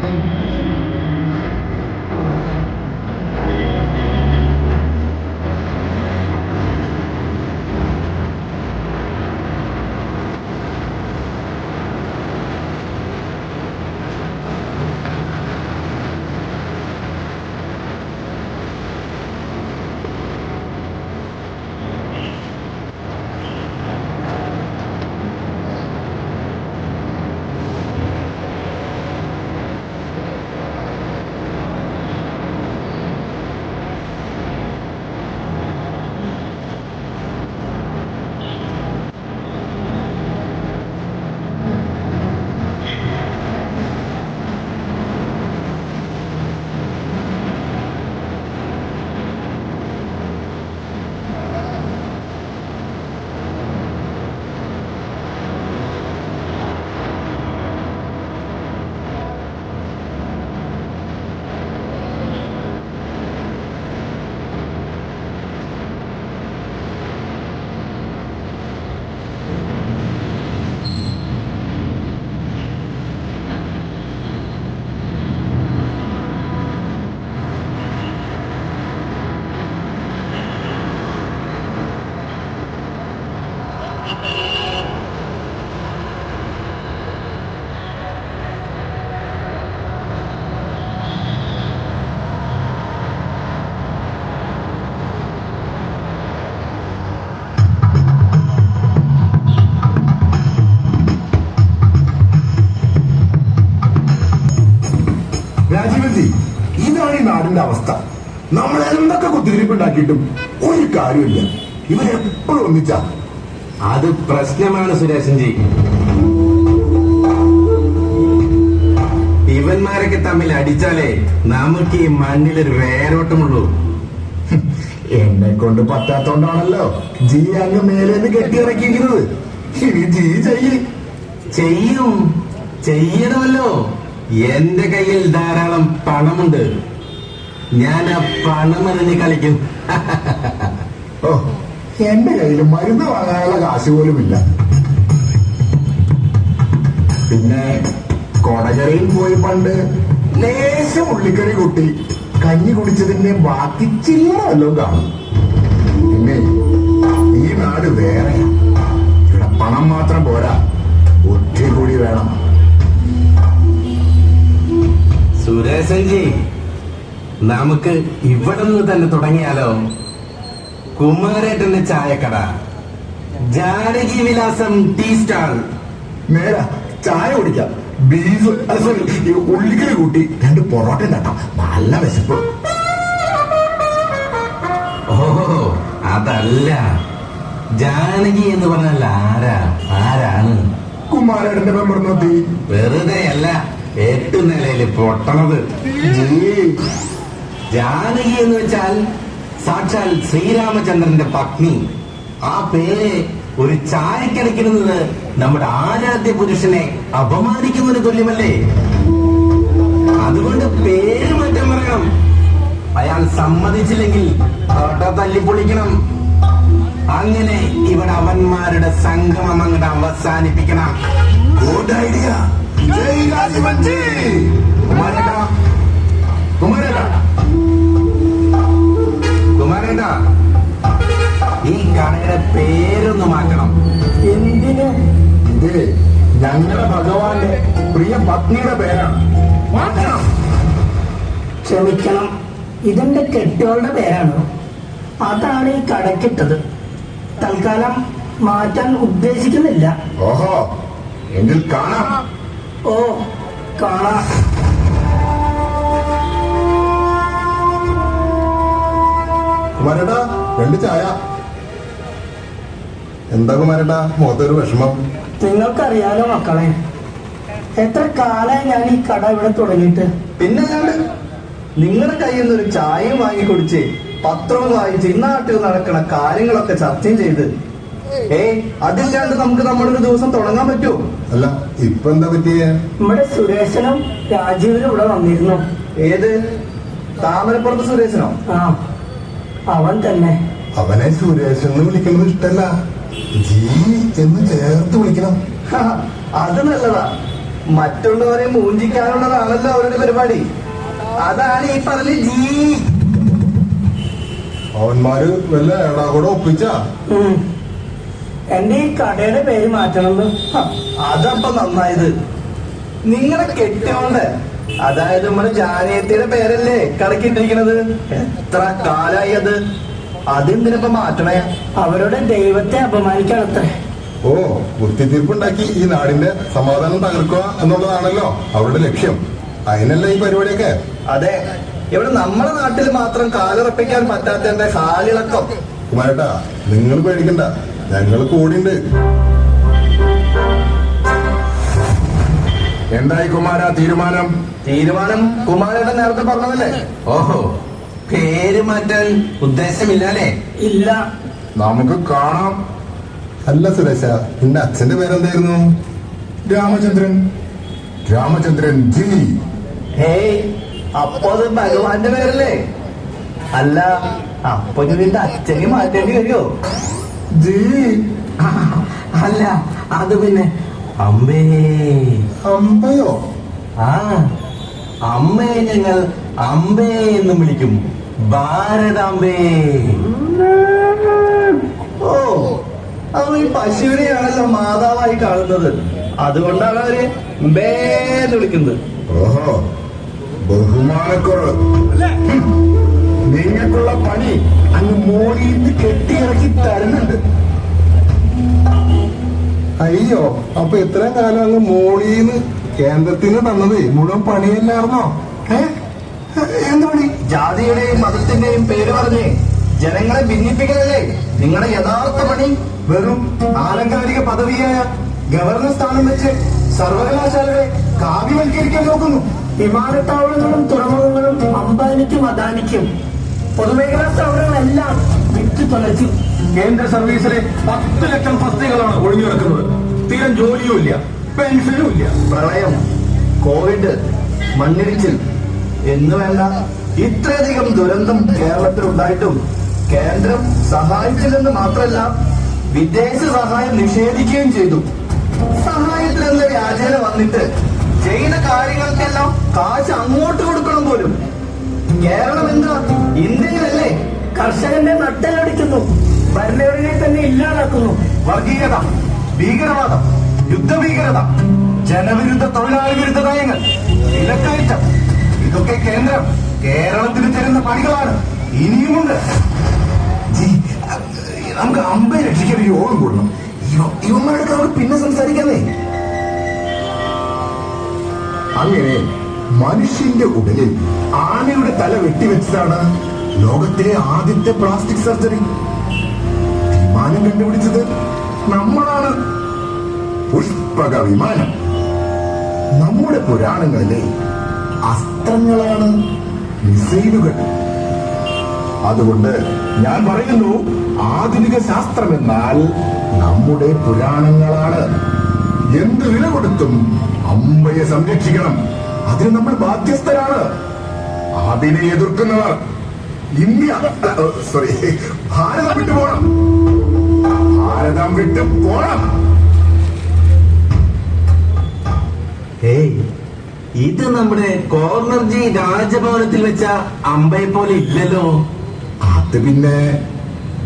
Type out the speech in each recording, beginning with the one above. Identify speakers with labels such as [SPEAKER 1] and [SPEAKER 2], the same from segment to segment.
[SPEAKER 1] thing നമ്മൾ എന്തൊക്കെ കുത്തിരിപ്പുണ്ടാക്കിയിട്ടും ഒരു കാര്യമില്ല ഇവരെപ്പോഴും ഒന്നിച്ചാ.
[SPEAKER 2] അത് പ്രശ്നമാണ് സുരേഷൻ ജി ഇവന്മാരൊക്കെ തമ്മിൽ അടിച്ചാലേ നമുക്ക് ഈ മണ്ണിലൊരു വേരോട്ടമുള്ളൂ.
[SPEAKER 1] എന്നെ കൊണ്ട് പറ്റാത്തോണ്ടാണല്ലോ ജി അങ്ങ് മേലേന്ന് കെട്ടിയിറക്കിയിരിക്കുന്നത്. ഇനി ജി ചെയ്യ്.
[SPEAKER 2] ചെയ്യും. ചെയ്യണമല്ലോ. എന്റെ കയ്യിൽ ധാരാളം പണമുണ്ട്. ഞാൻ ആ പണം എറിഞ്ഞ് കളിക്കും.
[SPEAKER 1] ഓ എന്റെ കയ്യിൽ മരുന്ന് വാങ്ങാനുള്ള കാശ് പോലും ഇല്ല. പിന്നെ കൊടകരയിൽ പോയി പണ്ട് ലേശം ഉള്ളിക്കറി കൂട്ടി കഞ്ഞി കുടിച്ചതിന്റെ ബാക്കി ചില്ലറല്ലോ കാണും. പിന്നെ ഈ നാട് വേറെ. ഇവിടെ പണം മാത്രം പോരാ. ഒറ്റ കൂടി വേണം.
[SPEAKER 2] സുരേഷൻ ജി നമുക്ക് ഇവിടെ നിന്ന് തന്നെ തുടങ്ങിയാലോ? കുമാരേട്ടന്റെ ചായക്കട. ജാനകി വിലാസം ടീ സ്റ്റാൾ.
[SPEAKER 1] മേല ചായ കുടിക്കാം. ബീഫ് സോറി ഉള്ളിക്കറി കൂട്ടി രണ്ട് പൊറോട്ട തട്ടാം. നല്ല വിശപ്പ്.
[SPEAKER 2] ഓഹോ അതല്ല. ജാനകി എന്ന് പറഞ്ഞാൽ ആരാ? ആരാണ്?
[SPEAKER 1] കുമാരേട്ടന്റെ മെമ്പർ നോക്കി
[SPEAKER 2] വെറുതെ അല്ല എട്ട് നിലയിൽ പൊട്ടണത്. ജാനകി എന്ന് വെച്ചാൽ സാക്ഷാൽ ശ്രീരാമചന്ദ്രന്റെ പത്നി. ആ പേര് ഒരു ചായക്കടയ്ക്കുന്നത് നമ്മുടെ ആരാധ്യ പുരുഷനെ അപമാനിക്കുന്നതിന് തുല്യമല്ലേ? അതുകൊണ്ട് പേര് മാറ്റം പറയണം. അയാൾ സമ്മതിച്ചില്ലെങ്കിൽ തൊട്ട തല്ലിപ്പൊളിക്കണം. അങ്ങനെ ഇവിടെ അവന്മാരുടെ സംഗമം അങ്ങോട്ട് അവസാനിപ്പിക്കണം.
[SPEAKER 1] Good idea. ജയ്
[SPEAKER 2] കുമാരേട്ടാ. കുമാരേട്ടാ. കടയുടെ പേരൊന്ന് മാറ്റണം.
[SPEAKER 1] എന്തിന്? ഇത് ഞങ്ങളുടെ ഭഗവാന്റെ പ്രിയ പത്നിയുടെ പേരാണ്. മാറ്റണം.
[SPEAKER 3] ക്ഷമിക്കണം. ഇതിന്റെ കെട്ടുകളുടെ പേരാണ്. അതാണ് ഈ കടക്കിട്ടത്. തൽക്കാലം മാറ്റാൻ ഉദ്ദേശിക്കുന്നില്ല.
[SPEAKER 1] ഓഹോ എങ്കിൽ കാണാം.
[SPEAKER 3] ഓ കാണാം.
[SPEAKER 1] കുമാരേട്ടാ രണ്ട് ചായ. എന്താ കുമാരേട്ടാ? മുഖത്തൊരു വിഷമം.
[SPEAKER 3] നിങ്ങൾക്കറിയാലോ മക്കളെ എത്ര കാലായി ഞാൻ ഈ കട ഇവിടെ തുടങ്ങിയിട്ട്?
[SPEAKER 4] പിന്നെ ഞാൻ നിങ്ങളുടെ കയ്യിൽ നിന്ന് ഒരു ചായയും വാങ്ങി കുടിച്ച് പത്രവും വായിച്ച് ഇന്നാട്ടിൽ നടക്കണ കാര്യങ്ങളൊക്കെ ചർച്ചയും ചെയ്ത്. ഏയ് അതില്ലാണ്ട് നമുക്ക് നമ്മുടെ ഒരു ദിവസം തുടങ്ങാൻ പറ്റുമോ?
[SPEAKER 1] അല്ല ഇപ്പൊ എന്താ പറ്റിയ?
[SPEAKER 3] നമ്മുടെ സുരേഷനും രാജീവനും ഇവിടെ വന്നിരുന്നു.
[SPEAKER 4] ഏത്? താമരപ്പുറത്ത് സുരേശനോ?
[SPEAKER 3] ആ അവൻ തന്നെ.
[SPEAKER 1] അവനെ സുരേഷ് എന്ന് വിളിക്കുന്നത് ഇഷ്ടല്ല. ജി എന്ന് ചേർത്ത് വിളിക്കണം.
[SPEAKER 4] അത് നല്ലതാ. മറ്റുള്ളവരെ മൂഞ്ചിക്കാനുള്ളതാണല്ലോ അവരുടെ പരിപാടി. അതാണ് ഈ പറഞ്ഞ ജീ.
[SPEAKER 1] അവന്മാര് വല്ല എടാ കൂടെ ഒപ്പിച്ച.
[SPEAKER 3] എന്റെ ഈ കടയുടെ പേര് മാറ്റണമെന്ന്.
[SPEAKER 4] അതപ്പൊ നന്നായത്. നിങ്ങളെ കെട്ടിയോണ്ട് അതായത് നമ്മുടെ ജാനേത്തിയുടെ പേരല്ലേ കടക്കിട്ടിരിക്കണത് എത്ര കാലായി അത്? അതെന്തിനപ്പൊ മാറ്റണേ?
[SPEAKER 3] അവരുടെ ദൈവത്തെ അപമാനിക്കാണത്രേ.
[SPEAKER 1] ഓ ബുദ്ധിത്തീർപ്പുണ്ടാക്കി ഈ നാടിന്റെ സമാധാനം തകർക്കുക എന്നുള്ളതാണല്ലോ അവരുടെ ലക്ഷ്യം. അതിനല്ല ഈ പരിപാടിയൊക്കെ?
[SPEAKER 4] അതെ. ഇവിടെ നമ്മുടെ നാട്ടിൽ മാത്രം കാലുറപ്പിക്കാൻ പറ്റാത്തതിന്റെ കാലിളക്കം.
[SPEAKER 1] കുമാരട്ടാ നിങ്ങൾ പേടിക്കണ്ട. ഞങ്ങൾ കൂടിണ്ട്. എന്തായി കുമാര തീരുമാനം?
[SPEAKER 4] തീരുമാനം കുമാരേട്ടൻ നേരത്തെ പറഞ്ഞതല്ലേ?
[SPEAKER 2] ഓഹോ. പേര് മാറ്റാൻ ഉദ്ദേശമില്ലല്ലേ
[SPEAKER 3] ഇല്ല.
[SPEAKER 1] നമുക്ക് കാണാം. അല്ല സുരേഷ നിന്റെ അച്ഛന്റെ പേരെന്തായിരുന്നു? രാമചന്ദ്രൻ. രാമചന്ദ്രൻ ജി.
[SPEAKER 4] ഏയ് അപ്പൊ അത് ഭഗവാന്റെ പേരല്ലേ? അല്ല അപ്പൊ നിന്റെ അച്ഛനെ മാറ്റേണ്ടി വരുമോ
[SPEAKER 1] ജി.
[SPEAKER 2] അല്ല അത് പിന്നെ അമ്മേ.
[SPEAKER 1] അമ്പയോ?
[SPEAKER 2] ആ അമ്മയെ ഞങ്ങൾ അമ്പേ എന്ന് വിളിക്കും. ഭാരതാംബേ
[SPEAKER 4] ഓ അവർ ഈ പശുവിനെയാണല്ലോ മാതാവായി കാണുന്നത്. അതുകൊണ്ടാണ് അവർ ബേന്ന് വിളിക്കുന്നത്.
[SPEAKER 1] ഓഹോ ബഹുമാനക്കുറവ്. നിങ്ങൾക്കുള്ള പണി അങ്ങ് മോളിൽ നിന്ന് കെട്ടിയിറക്കി തരുന്നുണ്ട്. അയ്യോ അപ്പൊ ഇത്രയും കാലം അങ്ങ് മോളീന്ന് കേന്ദ്രത്തിന് തന്നത് മുഴുവൻ പണിയല്ലായിരുന്നോ? ഏ? എന്ത് പണി
[SPEAKER 4] ജാതിയുടെയും മതത്തിന്റെയും പേര് പറഞ്ഞ്. ജനങ്ങളെ ഭിന്നിപ്പിക്കലല്ലേ നിങ്ങളുടെ യഥാർത്ഥ പണി
[SPEAKER 1] വെറും ആലങ്കാരിക പദവിയായ ഗവർണർ സ്ഥാനം വെച്ച് സർവകലാശാലകളെ കാവ്യവൽക്കരിക്കാൻ നോക്കുന്നു.
[SPEAKER 3] വിമാനത്താവളങ്ങളും തുറമുഖങ്ങളും അംബാനിക്കും അദാനിക്കും പൊതുമേഖലാ സ്ഥാപനങ്ങളെല്ലാം വിറ്റു തുലച്ചു.
[SPEAKER 5] കേന്ദ്ര സർവീസിലെ പത്ത് ലക്ഷം തസ്തികളാണ് ഒഴിഞ്ഞു കിടക്കുന്നത് തീരം ജോലിയും ഇല്ല പെൻഷനും ഇല്ല.
[SPEAKER 4] പ്രളയം കോവിഡ് മണ്ണിടിച്ചിൽ എന്ന് വേണ്ട ഇത്രയധികം ദുരന്തം കേരളത്തിൽ ഉണ്ടായിട്ടും കേന്ദ്രം സഹായിച്ചില്ലെന്ന് മാത്രമല്ല വിദേശ സഹായം നിഷേധിക്കുകയും ചെയ്തു. സഹായത്തിൽ എന്ന വന്നിട്ട് ചെയ്യുന്ന കാര്യങ്ങൾക്കെല്ലാം കാശ് അങ്ങോട്ട് കൊടുക്കണം പോലും. കേരളം എന്താ? ഇന്ത്യയിലല്ലേ?
[SPEAKER 3] കർഷകന്റെ നട്ടലടിക്കുന്നു ഭരണഘടനയെ തന്നെ ഇല്ലാതാക്കുന്നു.
[SPEAKER 5] വർഗീയത ഭീകരവാദം യുദ്ധഭീകരത ജനവിരുദ്ധ തൊഴിലാളി വിരുദ്ധ നയങ്ങൾ വിലക്കയറ്റം. ഇതൊക്കെ കേന്ദ്രം കേരളത്തിന് തരുന്ന പണികളാണ്. ഇനിയുമുണ്ട്.
[SPEAKER 1] നമുക്ക് അമ്പയെ രക്ഷിക്കാൻ ഒരു യോഗം കൂടണം ഇവ- ഇവന്മാരുടെ നമുക്ക് പിന്നെ സംസാരിക്കാമേ. അങ്ങനെ മനുഷ്യന്റെ ഉടലിൽ ആനയുടെ തല വെട്ടിവെച്ചതാണ് ലോകത്തിലെ ആദ്യത്തെ പ്ലാസ്റ്റിക് സർജറി വിമാനം കണ്ടുപിടിച്ചത് നമ്മളാണ്. പുഷ്പക വിമാനം നമ്മുടെ പുരാണങ്ങളിലെ അസ്ത്രങ്ങളാണ് മിസൈലുകൾ അതുകൊണ്ട് ഞാൻ പറയുന്നു ആധുനിക ശാസ്ത്രം എന്നാൽ നമ്മുടെ പുരാണങ്ങളാണ്. എന്ത് വില കൊടുത്തും അമ്പയെ സംരക്ഷിക്കണം. അതിന് നമ്മൾ ബാധ്യസ്ഥരാണ്. അതിനെ എതിർക്കുന്നവർ ഇന്ത്യ സോറി ഭാരതം വിട്ടു പോണം. ഭാരതം വിട്ടു പോണം.
[SPEAKER 2] ഇത് നമ്മുടെ കോർണർജി രാജഭവനത്തിൽ വെച്ച അമ്പയെ പോലെ ഇല്ലല്ലോ.
[SPEAKER 1] അത് പിന്നെ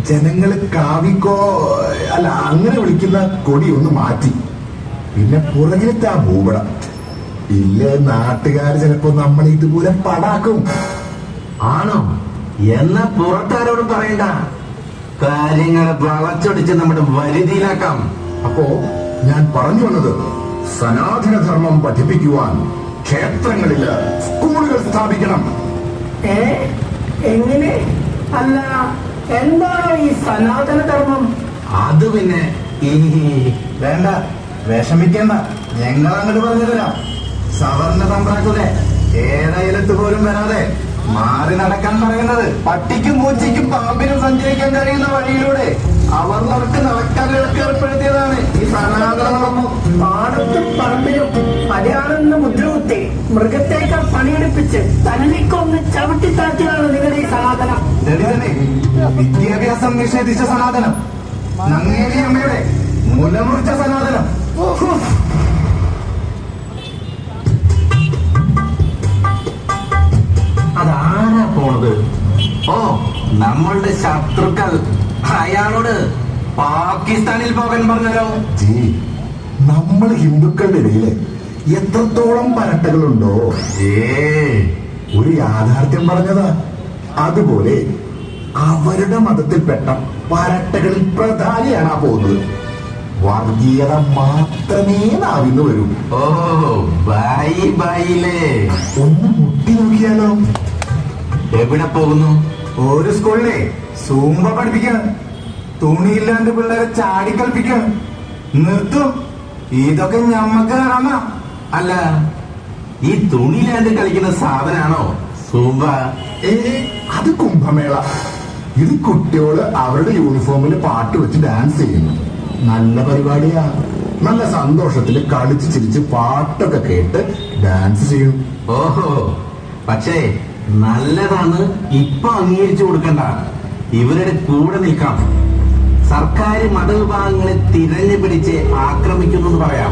[SPEAKER 1] ജനങ്ങൾ കാവിക്കോ അല്ല അങ്ങനെ വിളിക്കുന്ന കൊടി ഒന്ന് മാറ്റി. പിന്നെ പുറകിലത്തെ ആ ഭൂപടം. ഇല്ലേ നാട്ടുകാർ ചിലപ്പോ നമ്മൾ ഇതുപോലെ പടാക്കും.
[SPEAKER 2] ആണോ? എന്ന പുറത്താരോടും പറയണ്ട. കാര്യങ്ങൾ വളച്ചൊടിച്ച് നമ്മുടെ വരുതിയിലാക്കാം.
[SPEAKER 1] അപ്പോ ഞാൻ പറഞ്ഞു വന്നത് സനാതന ധർമ്മം പഠിപ്പിക്കുവാൻ ക്ഷേത്രങ്ങളിൽ സ്കൂളുകൾ സ്ഥാപിക്കണം.
[SPEAKER 3] എങ്ങനെ? അല്ല എന്താണ് ഈ സനാതന ധർമ്മം
[SPEAKER 2] അത് പിന്നെ ഈ
[SPEAKER 4] വേണ്ട വിഷമിക്കേണ്ട. ഞങ്ങൾ അങ്ങോട്ട് പറഞ്ഞു തരാം. സവർണ തമ്പ്രാക്കൂടെ ഏതായാലും പോലും വരാതെ മാറി നടക്കാൻ പറയുന്നത് പട്ടിക്കും പൂച്ചയ്ക്കും പാമ്പിനും സഞ്ചരിക്കാൻ കഴിയുന്ന വഴിയിലൂടെ അവർ നടക്ക് നടക്കാൻ ഏർപ്പെടുത്തിയതാണ് ഈ സനാതനധർമ്മം.
[SPEAKER 3] പാടത്തും പറമ്പിലും അടയാളെന്ന് മുദ്രകുത്തി മൃഗത്തേക്കാൾ പണിയെടുപ്പിച്ച് തല്ലിക്കൊന്ന് ചവിട്ടി താഴ്ത്തിയാണ് നിങ്ങളുടെ ഈ സനാതനം.
[SPEAKER 4] ദളിതനെ വിദ്യാഭ്യാസം നിഷേധിച്ച സനാതനം നങ്ങേലി അമ്മയുടെ മുലമുറിച്ച സനാതനം. അതാരാ പോണത്?
[SPEAKER 2] ഓ നമ്മളുടെ ശത്രുക്കൾ. അയാളോട് പാകിസ്ഥാനിൽ പോകാൻ പറഞ്ഞല്ലോ.
[SPEAKER 1] ജീ നമ്മൾ ഹിന്ദുക്കളുടെ ഇടയിലെ എത്രത്തോളം പരട്ടകളുണ്ടോ.
[SPEAKER 2] ഏ.
[SPEAKER 1] ഒരു യാഥാർത്ഥ്യം പറഞ്ഞതാ. അതുപോലെ അവരുടെ മതത്തിൽപ്പെട്ട പരട്ടകളിൽ പ്രധാനിയാണ് ആ പോകുന്നത്. വർഗീയത മാത്രമേ നാവിന്ന് വരൂ.
[SPEAKER 2] ഓ ബൈ ബൈലേ.
[SPEAKER 1] ഒന്ന് മുട്ടി നോക്കിയാലോ?
[SPEAKER 2] എവിടെ പോകുന്നു?
[SPEAKER 4] ഒരു സ്കൂളിലെ സൂമ്പ പഠിപ്പിക്കാൻ തുണിയില്ലാണ്ട് പിള്ളേരെ ചാടിക്കളിപ്പിക്കാണ് നിർത്തും. ഇതൊക്കെ ഞമ്മക്ക് കാണാം.
[SPEAKER 2] അല്ല ഈ തുണിയിലാണ്ട് കളിക്കുന്ന സാധനാണോ?
[SPEAKER 1] ഏ അത് കുംഭമേള. ഇത് കുട്ടികൾ അവരുടെ യൂണിഫോമിൽ പാട്ട് വെച്ച് ഡാൻസ് ചെയ്യുന്നു. നല്ല പരിപാടിയാ. നല്ല സന്തോഷത്തിൽ കളിച്ച് ചിരിച്ച് പാട്ടൊക്കെ കേട്ട് ഡാൻസ് ചെയ്യും.
[SPEAKER 2] ഓഹോ. പക്ഷേ നല്ലതാണ് ഇപ്പൊ അംഗീകരിച്ചു കൊടുക്കണ്ട. ഇവരുടെ കൂടെ നിൽക്കാം. സർക്കാർ മതവിഭാഗങ്ങളെ തിരഞ്ഞു പിടിച്ച് ആക്രമിക്കുന്നു എന്ന് പറയാം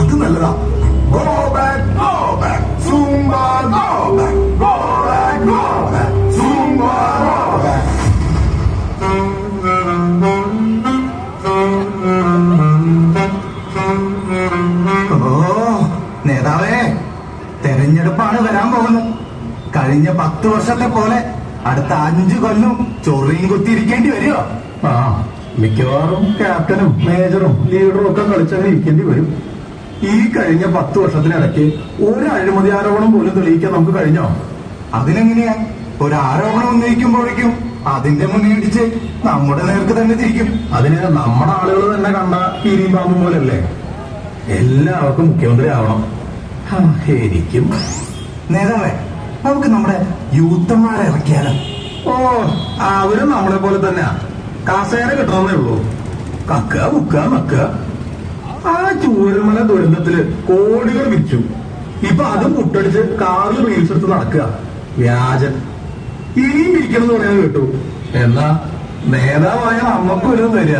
[SPEAKER 1] അത് നല്ലതാ. Go back Zumba, go back, go back, go back, Zumba, go
[SPEAKER 4] വരാൻ പോകുന്നത് കഴിഞ്ഞ പത്ത് വർഷത്തെ പോലെ അടുത്ത അഞ്ചു കൊല്ലം ചൊറിയും കുത്തിയിരിക്കേണ്ടി വരുമോ
[SPEAKER 5] ആ മിക്കവാറും ക്യാപ്റ്റനും മേജറും ലീഡറും ഒക്കെ കളിച്ചങ്ങനെ ഇരിക്കേണ്ടി വരും. ഈ കഴിഞ്ഞ പത്ത് വർഷത്തിനിടയ്ക്ക് ഒരു അഴിമതി ആരോപണം പോലും തെളിയിക്കാൻ നമുക്ക് കഴിഞ്ഞോ?
[SPEAKER 4] അതിനെങ്ങനെയാ ഒരു ആരോപണം ഉന്നയിക്കുമ്പോഴേക്കും അതിന്റെ മുന്നിൽ ഇടിച്ച് നമ്മുടെ നേർക്ക് തന്നെ തിരിക്കും.
[SPEAKER 5] അതിന് നമ്മുടെ ആളുകൾ തന്നെ കണ്ട കീരിയും പാമ്പും പോലല്ലേ? എല്ലാവർക്കും മുഖ്യമന്ത്രി ആവണം. എനിക്കും.
[SPEAKER 4] നേതാവേ നമുക്ക് നമ്മുടെ യൂത്തന്മാരെ ഇറക്കിയാലോ?
[SPEAKER 5] ഓ അവരും നമ്മളെ പോലെ തന്നെയാ. കാസേര കിട്ടണമെന്നേ ഉള്ളൂ. കക്ക മുക്ക മക്ക. ചൂരൽമല ദുരന്തത്തിൽ കോടികൾ വിരിച്ചു ഇപ്പൊ അത് മുട്ടടിച്ച് കാറിൽ റീൽസ് എടുത്ത് നടക്കുക. വ്യാജൻ. ഇനിയും വിരിക്കണം എന്ന് പറയാൻ കേട്ടു. എന്നാ നേതാവായ അമ്മയ്ക്ക് ഒരു തരിക.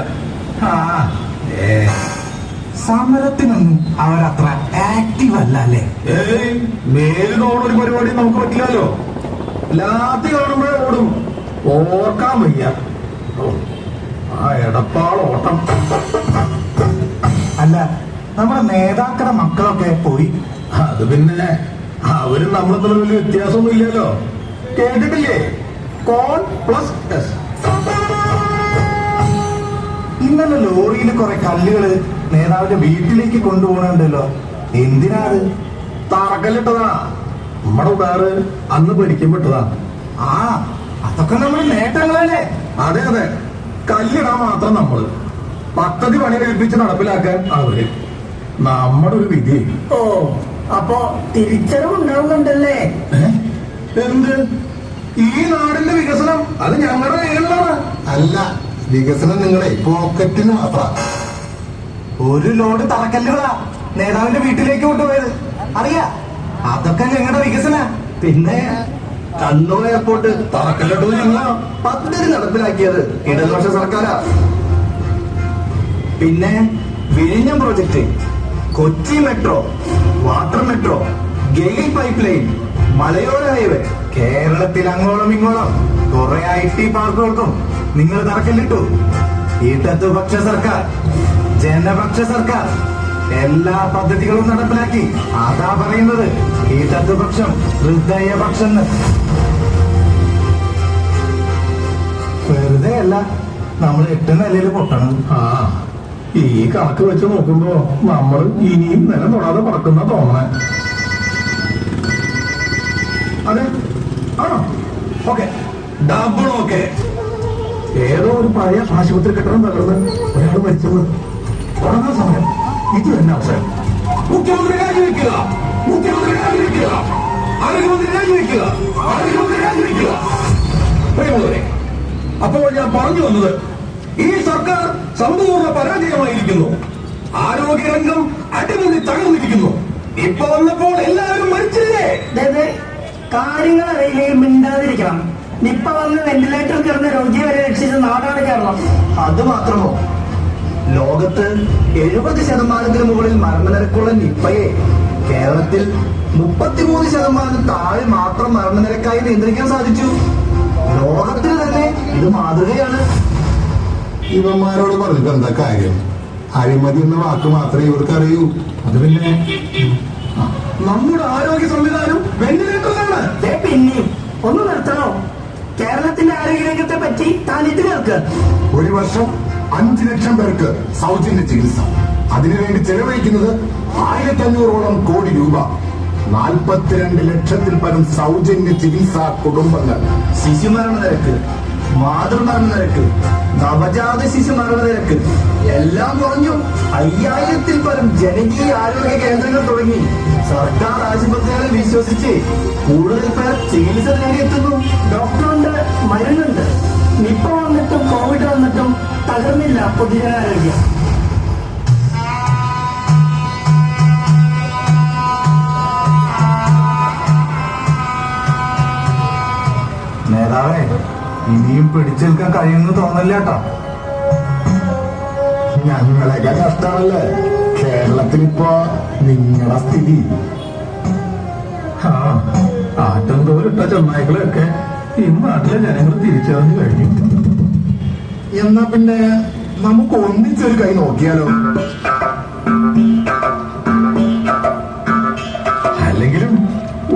[SPEAKER 4] സമരത്തിനൊന്നും അവരത്ര ആക്റ്റീവ് അല്ല അല്ലേ?
[SPEAKER 5] ഏയ് മേൽ ഒരു പരിപാടി നമുക്ക് പറ്റില്ലല്ലോ. ലാത്തി കാണുമ്പോഴേ ഓടും. ഓർക്കാൻ വയ്യ. ആ എടപ്പാൾ ഓട്ടം.
[SPEAKER 4] അല്ല നമ്മുടെ നേതാക്കളുടെ മക്കളൊക്കെ പോയി.
[SPEAKER 5] അത് പിന്നെ അവരും നമ്മൾ തമ്മിൽ വലിയ വ്യത്യാസമൊന്നും ഇല്ലല്ലോ കേട്ടിട്ടില്ലേ? കോൺ പ്ലസ് എസ്.
[SPEAKER 4] ഇന്നലെ ലോറിയിൽ കുറെ കല്ലുകൾ നേതാവിന്റെ വീട്ടിലേക്ക് കൊണ്ടുപോകണുണ്ടല്ലോ. എന്തിനാ അത്?
[SPEAKER 5] തറക്കല്ലിട്ടതാ. നമ്മുടെ ഉദാറ് അന്ന് പഠിക്കപ്പെട്ടതാ
[SPEAKER 4] ആ അതൊക്കെ നമ്മൾ നേട്ടങ്ങളല്ലേ?
[SPEAKER 5] അതെ അതെ. കല്ലിടാൻ മാത്രം നമ്മൾ. പദ്ധതി പണി കഴിപ്പിച്ച് നടപ്പിലാക്കാൻ അവർ. നമ്മുടെ ഒരു വിധി.
[SPEAKER 3] ഓ അപ്പോ തിരിച്ചറിവുണ്ടാവുന്നുണ്ടല്ലേ?
[SPEAKER 5] ഉണ്ടാവുന്നുണ്ടല്ലേ എന്ത്? ഈ നാടിന്റെ വികസനം അത് ഞങ്ങളുടെ കയ്യിലാണ്
[SPEAKER 1] അല്ല വികസനം നിങ്ങളെ പോക്കറ്റിന് മാത്ര.
[SPEAKER 4] ഒരു ലോഡ് തറക്കല്ലുകളാ നേതാവിന്റെ വീട്ടിലേക്ക് കൊണ്ടുപോയത്. അറിയാ? അതൊക്കെ ഞങ്ങളുടെ വികസന. പിന്നെ
[SPEAKER 2] കണ്ണൂർ എയർപോർട്ട്
[SPEAKER 5] തറക്കല്ലിട്ടത് ഞങ്ങൾ
[SPEAKER 2] പദ്ധതി നടപ്പിലാക്കിയത് ഇടതുപക്ഷ സർക്കാരാ.
[SPEAKER 4] പിന്നെ വിഴിഞ്ഞം project Kochi metro water metro GAIL pipeline മലയോര ഹൈവേ കേരളത്തിൽ അങ്ങോളം ഇങ്ങോളം കുറെ ഐ ടി പാർക്കുകൾക്കും നിങ്ങൾ തറക്കല്ലിട്ടു. ഇടതുപക്ഷ സർക്കാർ ജനപക്ഷ സർക്കാർ എല്ലാ പദ്ധതികളും നടപ്പിലാക്കി. അതാ പറയുന്നത് ഇടതുപക്ഷം ഹൃദയപക്ഷം വെറുതെ അല്ല നമ്മൾ എട്ട് നിലയിൽ പൊട്ടണം.
[SPEAKER 5] ആ. ഈ കണക്ക് വെച്ച് നോക്കുമ്പോ നമ്മൾ ഇനിയും നിലം തൊടാതെ പറക്കുന്ന തോന്നണേ. അതെ? ആണോ? ഓക്കെ. Double okay. ഏതോ ഒരു പഴയ ആശുപത്രി കെട്ടിടം തകർന്ന് ഒരാൾ മരിച്ചത്. തുടങ്ങുന്ന സമയം. ഇത് തന്നെ അവസരം. മുഖ്യമന്ത്രി രാജിവെക്കുക. മുഖ്യമന്ത്രി രാജിവെക്കുക. ആരോഗ്യമന്ത്രി രാജിവെക്കുക. ആരോഗ്യമന്ത്രി രാജിവെക്കുക. അപ്പോൾ ഞാൻ പറഞ്ഞു വന്നത് ഈ സർക്കാർ സമ്പൂർണ പരാജയമായിരിക്കുന്നു. ആരോഗ്യരംഗം അടിമുടി തകർന്നിരിക്കുന്നു. ഇപ്പൊ വന്നപ്പോൾ എല്ലാവരും മരിച്ചില്ലേ?
[SPEAKER 3] കാര്യങ്ങൾ അറിയില്ലെങ്കിൽ മിണ്ടാതിരിക്കണം. നിപ്പ വന്ന് വെന്റിലേറ്റർ കിടന്ന രോഗിയെ വരെ രക്ഷിച്ച നാടാണ് കേരളം.
[SPEAKER 4] അത് മാത്രമോ? ലോകത്ത് എഴുപത് ശതമാനത്തിന് മുകളിൽ മരണനിരക്കുള്ള നിപ്പയെ കേരളത്തിൽ മുപ്പത്തിമൂന്ന് ശതമാനം താഴെ മാത്രം മരണനിരക്കായി നിയന്ത്രിക്കാൻ സാധിച്ചു. ലോകത്തിൽ തന്നെ ഇത് മാതൃകയാണ്.
[SPEAKER 1] ഇവന്മാരോട് പറഞ്ഞിട്ട് എന്താ കാര്യം? അഴിമതി എന്ന വാക്ക് മാത്രമേ ഇവർക്ക് അറിയൂ
[SPEAKER 5] അത് പിന്നെ നമ്മുടെ ആരോഗ്യ സംവിധാനം വെന്റിലേറ്ററിലാണ്
[SPEAKER 3] പിന്നെ ഒന്ന് നിർത്തണോ? കേരളത്തിന്റെ ആരോഗ്യരംഗത്തെ പറ്റി താൻ ഇത് കേൾക്ക്.
[SPEAKER 1] ഒരു വർഷം അഞ്ചു ലക്ഷം പേർക്ക് സൗജന്യ ചികിത്സ. അതിനുവേണ്ടി ചെലവഴിക്കുന്നത് ആയിരത്തി അഞ്ഞൂറോളം കോടി രൂപ. നാൽപ്പത്തിരണ്ട് ലക്ഷത്തിൽ പരം സൗജന്യ ചികിത്സാ കുടുംബങ്ങൾ.
[SPEAKER 4] ശിശുമരണ നിരക്ക് മാതൃമരണ നിരക്ക് നവജാത ശിശുമരണ നിരക്ക് എല്ലാം കുറഞ്ഞു. അയ്യായിരത്തിൽ പരം ജനകീയ ആരോഗ്യ കേന്ദ്രങ്ങൾ തുടങ്ങി. സർക്കാർ ആശുപത്രികളിൽ വിശ്വസിച്ച് കൂടുതൽ പേർ ചികിത്സ നേടിയെത്തുന്നു.
[SPEAKER 3] ഡോക്ടറുണ്ട് മരുന്നുണ്ട്. നിപ്പ വന്നിട്ടും കോവിഡ് വന്നിട്ടും തകർന്നില്ല പൊതുജനാരോഗ്യം.
[SPEAKER 4] നേതാവേ ഇനിയും പിടിച്ചെടുക്കാൻ കഴിയുമെന്ന് തോന്നല്ല
[SPEAKER 1] ഞങ്ങളൊക്കെ കഷ്ടമല്ലേ കേരളത്തിലിപ്പോ നിങ്ങളുടെ സ്ഥിതി.
[SPEAKER 5] ആ ആറ്റം തോലിട്ട ചെന്നായ്ക്കളെയൊക്കെ ഈ നാട്ടിലെ ജനങ്ങൾ തിരിച്ചറിഞ്ഞു കഴിഞ്ഞു.
[SPEAKER 1] എന്നാ പിന്നെ നമുക്ക് ഒന്നിച്ചൊരു കൈ നോക്കിയാലോ?
[SPEAKER 5] അല്ലെങ്കിലും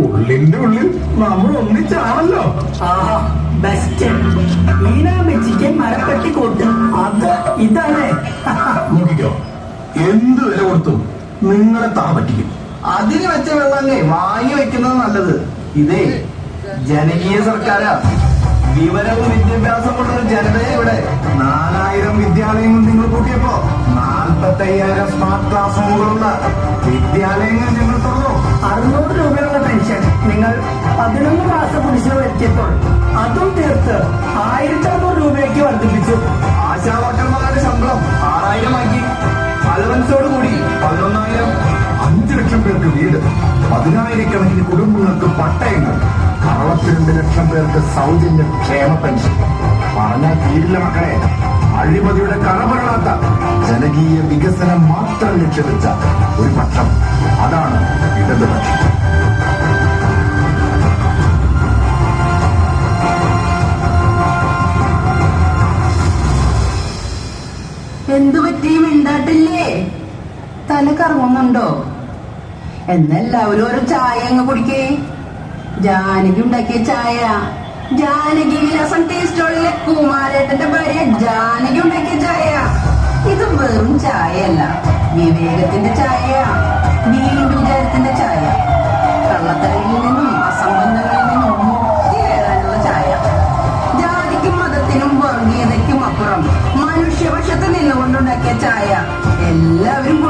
[SPEAKER 5] ഉള്ളിന്റെ ഉള്ളിൽ നമ്മൾ ഒന്നിച്ചാണല്ലോ.
[SPEAKER 3] ആഹാ. ബെസ്റ്റ് ഈനാമ്പച്ചിക്ക് മരപ്പെട്ടി കൂട്ട് അത് ഇതല്ലേ
[SPEAKER 5] നോക്കിക്കോ. എന്ത് വില കൊടുത്തും നിങ്ങളെ താൻ പറ്റിക്കും.
[SPEAKER 4] അതിന് വെച്ച വെള്ളങ്ങേ വാങ്ങി വെക്കുന്നത് നല്ലത്. ഇതേ ജനകീയ സർക്കാരാ. വിവരവും വിദ്യാഭ്യാസമുള്ള ജനതയെ ഇവിടെ നാലായിരം വിദ്യാലയങ്ങൾ നിങ്ങൾ കൂട്ടിയപ്പോ നാൽപ്പത്തി അയ്യായിരം സ്മാർട്ട് ക്ലാസ് റൂമുകളുള്ള വിദ്യാലയങ്ങൾ നിങ്ങൾ തുറന്നു.
[SPEAKER 3] അറുന്നൂറ് രൂപയുള്ള പെൻഷൻ നിങ്ങൾ പതിനൊന്ന് മാസം കുടിശ്ശിക എത്തിയപ്പോൾ
[SPEAKER 1] പതിനായിരക്കണക്കിന് കുടുംബങ്ങൾക്ക് പട്ടയങ്ങൾ. അറുപത്തിരണ്ട് ലക്ഷം പേർക്ക് സൗജന്യ ക്ഷേമ പെൻഷൻ. പറഞ്ഞാൽ തീരില്ല മക്കളെ. അഴിമതിയുടെ കറപറളാത്ത ജനകീയ വികസനം മാത്രം ലക്ഷ്യവെച്ച ഒരു പക്ഷം. അതാണ് ഇടതുപക്ഷം
[SPEAKER 6] എന്തു പറ്റിയും മിണ്ടാട്ടില്ലേ? തല കറങ്ങുന്നുണ്ടോ എന്നെല്ലാവരും ഒരു ചായ അങ്ങ് കുടിക്കേ. ജാനകി ഉണ്ടാക്കിയ ചായ. ജാനകി വിലാസം ടീ കുമാരേട്ടന്റെ ഭാര്യ ജാനകി ഉണ്ടാക്കിയ ചായ. ഇത് വെറും ചായയല്ല വിവേകത്തിന്റെ ചായ. വീണ്ടും വിചാരത്തിന്റെ ചായ. കള്ളത്തരയിൽ നിന്നും അസംബന്ധങ്ങളിൽ നിന്നും മുക്തി ചായ. ജാതിക്കും മതത്തിനും വർഗീയതയ്ക്കും അപ്പുറം മനുഷ്യവശത്ത് നിന്നുകൊണ്ടുണ്ടാക്കിയ ചായ. എല്ലാവരും